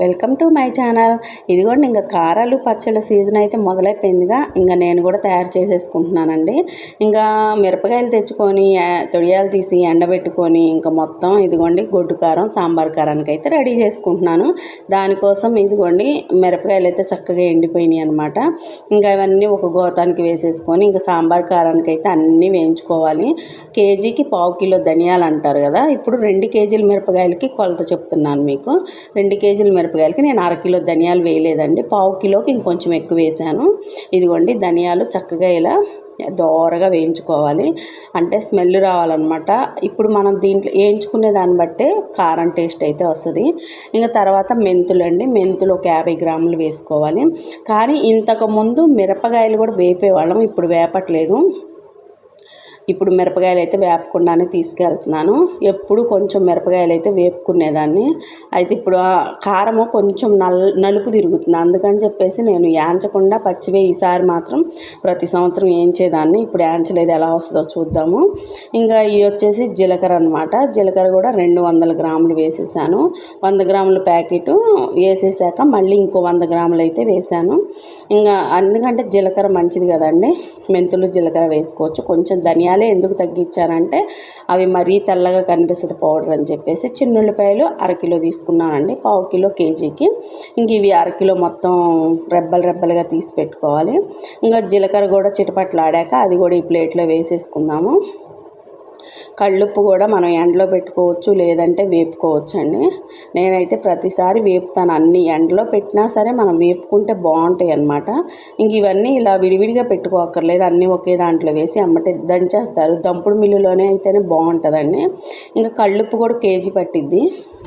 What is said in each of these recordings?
Welcome to my channel. ఇదిగోండి ఇంకా కారాలు పచ్చళ్ళ సీజన్ అయితే మొదలైపోయిందిగా. ఇంకా నేను కూడా తయారు చేసేసుకుంటున్నానండి. ఇంకా మిరపకాయలు తెచ్చుకొని తొడియాలు తీసి ఎండబెట్టుకొని ఇంకా మొత్తం ఇదిగోండి గొడ్డు కారం సాంబార్ కారానికి అయితే రెడీ చేసుకుంటున్నాను. దానికోసం ఇదిగోండి మిరపకాయలు అయితే చక్కగా ఎండిపోయినాయి అనమాట ఇంకా ఇవన్నీ ఒక గోతానికి వేసేసుకొని ఇంకా సాంబార్ కారానికి అయితే అన్నీ వేయించుకోవాలి. కేజీకి పావు కిలో ధనియాలు అంటారు కదా ఇప్పుడు రెండు కేజీల మిరపకాయలకి కొలత చెప్తున్నాను మీకు. రెండు కేజీల మిరపకాయలకి నేను అర కిలో ధనియాలు వేయలేదండి. పావు కిలోకి ఇంకొంచెం ఎక్కువ వేసాను. ఇదిగోండి ధనియాలు చక్కగా ఇలా దోరగా వేయించుకోవాలి. అంటే స్మెల్ రావాలన్నమాట. ఇప్పుడు మనం దీంట్లో వేయించుకునే దాన్ని బట్టే కారం టేస్ట్ అయితే వస్తుంది. ఇంకా తర్వాత మెంతులు అండి. మెంతులు ఒక యాభై గ్రాములు వేసుకోవాలి. కానీ ఇంతకు ముందు మిరపకాయలు కూడా వేపేవాళ్ళం ఇప్పుడు వేపట్లేదు. ఇప్పుడు మిరపకాయలు అయితే వేపకుండానే తీసుకెళ్తున్నాను. ఎప్పుడు కొంచెం మిరపకాయలు అయితే వేపుకునేదాన్ని. అయితే ఇప్పుడు కారము కొంచెం నల్ నలుపు తిరుగుతుంది. అందుకని చెప్పేసి నేను యాంచకుండా పచ్చివే ఈసారి మాత్రం ప్రతి సంవత్సరం ఏంచేదాన్ని ఇప్పుడు యాంచలేదు. ఎలా వస్తుందో చూద్దాము. ఇంకా ఇది వచ్చేసి జీలకర్ర అనమాట జీలకర్ర కూడా రెండు వందల గ్రాములు వేసేసాను. వంద గ్రాముల ప్యాకెట్ వేసేసాక మళ్ళీ ఇంకో వంద గ్రాములు అయితే వేసాను. ఇంకా ఎందుకంటే జీలకర్ర మంచిది కదండి. మెంతులు జీలకర్ర వేసుకోవచ్చు. కొంచెం ధనియాలు ఎందుకు తగ్గించానంటే అవి మరీ తెల్లగా కనిపిస్తుంది పౌడర్ అని చెప్పేసి చిన్నుల్లిపాయలు అరకిలో తీసుకున్నానండి పావు కిలో కేజీకి. ఇంక ఇవి అరకిలో మొత్తం రెబ్బలు రెబ్బలుగా తీసి పెట్టుకోవాలి. ఇంకా జీలకర్ర కూడా చిటపట్లాడాక అది కూడా ఈ ప్లేట్లో వేసేసుకుందాము. కళ్ళుప్పు కూడా మనం ఎండలో పెట్టుకోవచ్చు లేదంటే వేపుకోవచ్చు అండి నేనైతే ప్రతిసారి వేపుతాను. అన్ని ఎండలో పెట్టినా సరే మనం వేపుకుంటే బాగుంటాయి అన్నమాట. ఇంక ఇవన్నీ ఇలా విడివిడిగా పెట్టుకోకర్లేదు అన్నీ ఒకే దాంట్లో వేసి అమ్మటే దంచేస్తారు. దంపుడు మిల్లులోనే అయితేనే బాగుంటుందండి. ఇంకా కళ్ళుప్పు కూడా కేజీ పట్టిద్ది.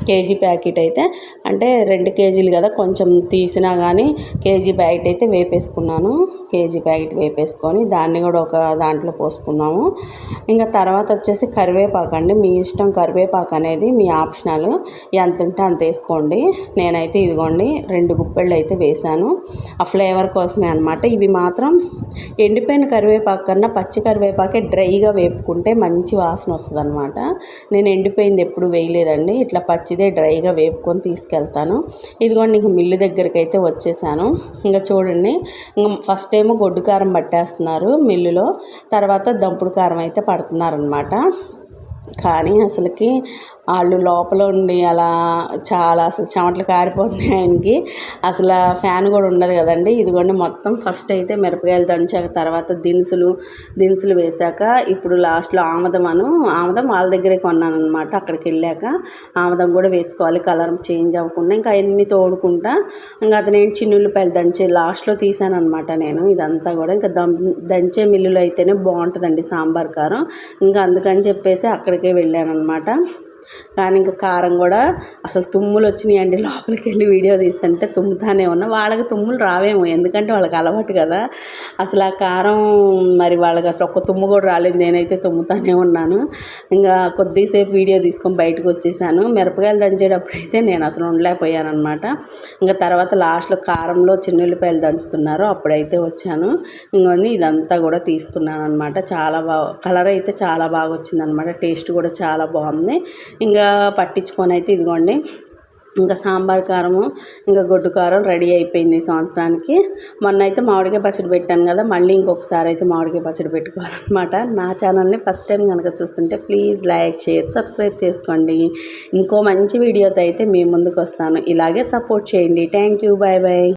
కేజీ ప్యాకెట్ అయితే అంటే రెండు కేజీలు కదా కొంచెం తీసినా కానీ కేజీ ప్యాకెట్ అయితే వేపేసుకున్నాను. కేజీ ప్యాకెట్ వేపేసుకొని దాన్ని కూడా ఒక దాంట్లో పోసుకున్నాము ఇంకా తర్వాత వచ్చేసి కరివేపాకు అండి. మీ ఇష్టం కరివేపాకు అనేది మీ ఆప్షనల్. ఎంత ఉంటే అంత వేసుకోండి. నేనైతే ఇదిగోండి రెండు గుప్పెళ్ళు అయితే వేశాను. ఆ ఫ్లేవర్ కోసమే అనమాట ఇవి మాత్రం ఎండిపోయిన కరివేపాకు కన్నా పచ్చి కరివేపాకే డ్రైగా వేపుకుంటే మంచి వాసన వస్తుంది అనమాట నేను ఎండిపోయింది ఎప్పుడు వేయలేదండి. ఇట్లా పచ్చిదే డ్రైగా వేపుకొని తీసుకెళ్తాను. ఇదిగోండి ఇంక మిల్లు దగ్గరికి అయితే వచ్చేసాను. ఇంకా చూడండి ఇంకా ఫస్ట్ ఏమో గొడ్డు కారం పట్టేస్తున్నారు మిల్లులో. తర్వాత దంపుడు కారం అయితే పడుతున్నారనమాట tá? కానీ అసలుకి వాళ్ళు లోపల ఉండి అలా చాలా అసలు చెమటలు కారిపోతున్నాయి ఆయనకి. అసలు ఫ్యాన్ కూడా ఉండదు కదండి. ఇదిగోండి మొత్తం ఫస్ట్ అయితే మిరపకాయలు దంచాక తర్వాత దినుసులు దినుసులు వేశాక ఇప్పుడు లాస్ట్లో ఆమదం అను ఆమదం వాళ్ళ దగ్గరే కొన్నాను అనమాట అక్కడికి వెళ్ళాక ఆమదం కూడా వేసుకోవాలి. కలర్ చేంజ్ అవ్వకుండా ఇంకా అవన్నీ తోడుకుంటా ఇంకా అతను ఏంటి చిన్నుల్లిపాయలు దంచే లాస్ట్లో తీసాను అనమాట నేను. ఇదంతా కూడా ఇంకా దం దంచే మిల్లులు అయితేనే బాగుంటుందండి సాంబార్ కారం. ఇంకా అందుకని చెప్పేసి అక్కడ అక్కడికే వెళ్ళాను అనమాట కానీ ఇంకా కారం కూడా అసలు తుమ్ములు వచ్చినాయండి లోపలికి వెళ్ళి వీడియో తీస్తుంటే తుమ్ముతానే ఉన్నా. వాళ్ళకి తుమ్ములు రావేమో ఎందుకంటే వాళ్ళకి అలవాటు కదా. అసలు ఆ కారం మరి వాళ్ళకి అసలు ఒక్క తుమ్ము కూడా రాలేదు. నేనైతే తుమ్ముతానే ఉన్నాను. ఇంకా కొద్దిసేపు వీడియో తీసుకొని బయటకు వచ్చేసాను. మిరపకాయలు దంచేటప్పుడు అయితే నేను అసలు ఉండలేకపోయాను అనమాట ఇంకా తర్వాత లాస్ట్లో కారంలో చిన్నుల్లిపాయలు దంచుతున్నారు. అప్పుడైతే వచ్చాను. ఇంకొని ఇదంతా కూడా తీసుకున్నాను అనమాట చాలా బాగా కలర్ అయితే చాలా బాగా వచ్చిందనమాట టేస్ట్ కూడా చాలా బాగుంది. ఇంకా పట్టించుకొని అయితే ఇదిగోండి. ఇంకా సాంబార్ కారము ఇంకా గొడ్డు కారం రెడీ అయిపోయింది ఈ సంవత్సరానికి. మొన్న అయితే మామిడికాయ పచ్చడి పెట్టాను కదా మళ్ళీ ఇంకొకసారి అయితే మామిడికాయ పచ్చడి పెట్టుకోవాలన్నమాట. నా ఛానల్ని ఫస్ట్ టైం కనుక చూస్తుంటే ప్లీజ్ లైక్ షేర్ సబ్స్క్రైబ్ చేసుకోండి. ఇంకో మంచి వీడియోతో అయితే మీ ముందుకు వస్తాను. ఇలాగే సపోర్ట్ చేయండి. Thank you. Bye bye